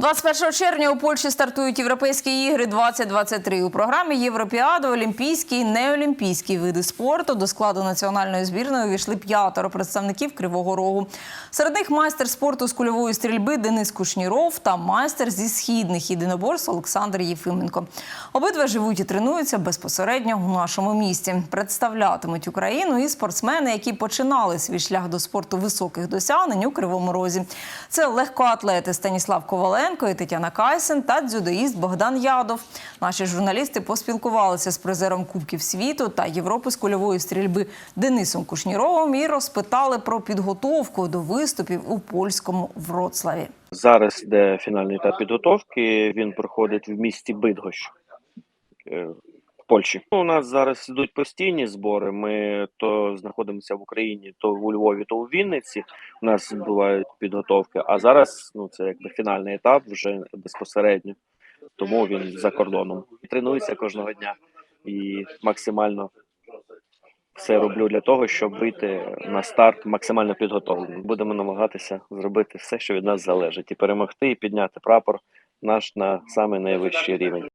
21 червня у Польщі стартують Європейські ігри 2023. У програмі Європіади, Олімпійські і неолімпійські види спорту. До складу національної збірної увійшли п'ятеро представників Кривого Рогу. Серед них майстер спорту з кульової стрільби Денис Кушніров та майстер зі східних єдиноборств Олександр Єфименко. Обидва живуть і тренуються безпосередньо у нашому місті. Представлятимуть Україну і спортсмени, які починали свій шлях до спорту високих досягнень у Кривому Розі. Це легкоатлети Станіслав Коваленко і Тетяна Кайсен та дзюдоїст Богдан Ядов. Наші журналісти поспілкувалися з призером Кубків світу та Європи з кульової стрільби Денисом Кушніровим і розпитали про підготовку до виступів у польському Вроцлаві. Зараз йде фінальний етап підготовки. Він проходить в місті Бидгощ е, Польщі. У нас зараз йдуть постійні збори. Ми то знаходимося в Україні, то у Львові, то у Вінниці. У нас бувають підготовки. А зараз ну це якби фінальний етап вже безпосередньо. Тому він за кордоном. Тренуюся кожного дня і максимально все роблю для того, щоб вийти на старт максимально підготовленим. Будемо намагатися зробити все, що від нас залежить, і перемогти, і підняти прапор наш на самий найвищий рівень.